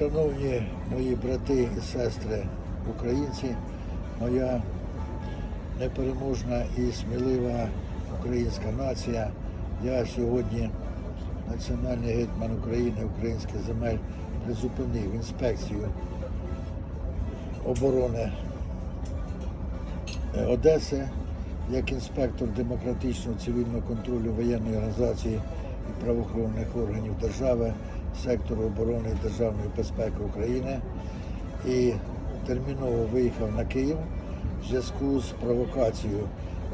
Шановні мої брати і сестри українці, моя непереможна і смілива українська нація. Я сьогодні, національний гетьман України, українських земель, призупинив інспекцію оборони е, Одеси як інспектор демократичного цивільного контролю воєнної організації і правоохоронних органів держави, сектору оборони державної безпеки України і терміново виїхав на Київ в зв'язку з провокацією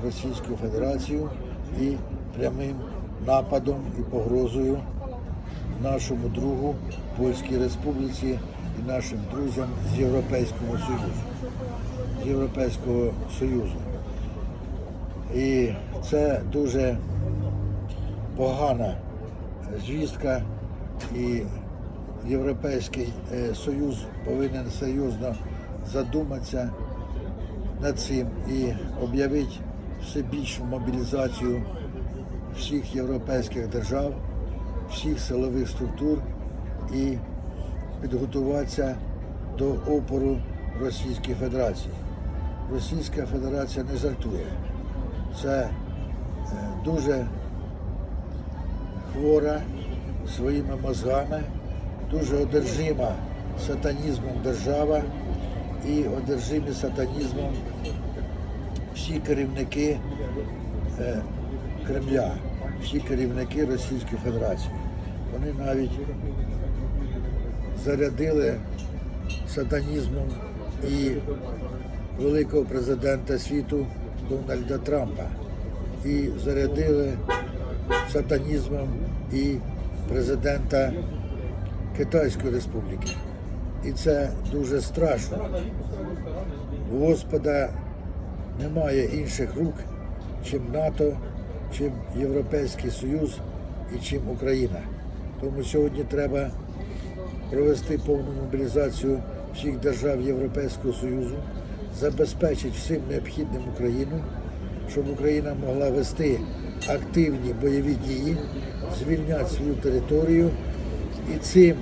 Російською Федерацією і прямим нападом і погрозою нашому другу Польській Республіці і нашим друзям з Європейського Союзу. З Європейського Союзу. І це дуже погана звістка, і Європейський е, Союз повинен серйозно задуматися над цим і об'явити все більшу мобілізацію всіх європейських держав, всіх силових структур і підготуватися до опору Російської Федерації. Російська Федерація не жартує. Це е, дуже хвора своїми мозгами, дуже одержима сатанізмом держава і одержимі сатанізмом всі керівники е, Кремля, всі керівники Російської Федерації. Вони навіть зарядили сатанізмом і великого президента світу Дональда Трампа і зарядили сатанізмом і президента Китайської Республіки. І це дуже страшно. У Господа немає інших рук, чим НАТО, чим Європейський Союз і чим Україна. Тому сьогодні треба провести повну мобілізацію всіх держав Європейського Союзу, забезпечити всім необхідним Україну, щоб Україна могла вести активні бойові дії, звільняти свою територію і цим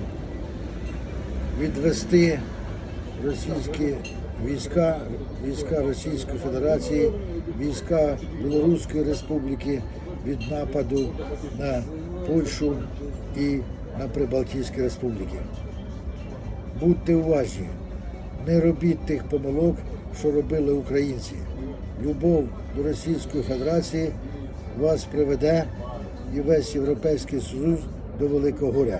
відвести російські війська, війська Російської Федерації, війська Білоруської Республіки від нападу на Польщу і на Прибалтійські Республіки. Будьте уважні, не робіть тих помилок, що робили українці. Любов до Російської Федерації вас приведе і весь Європейський Союз до великого горя.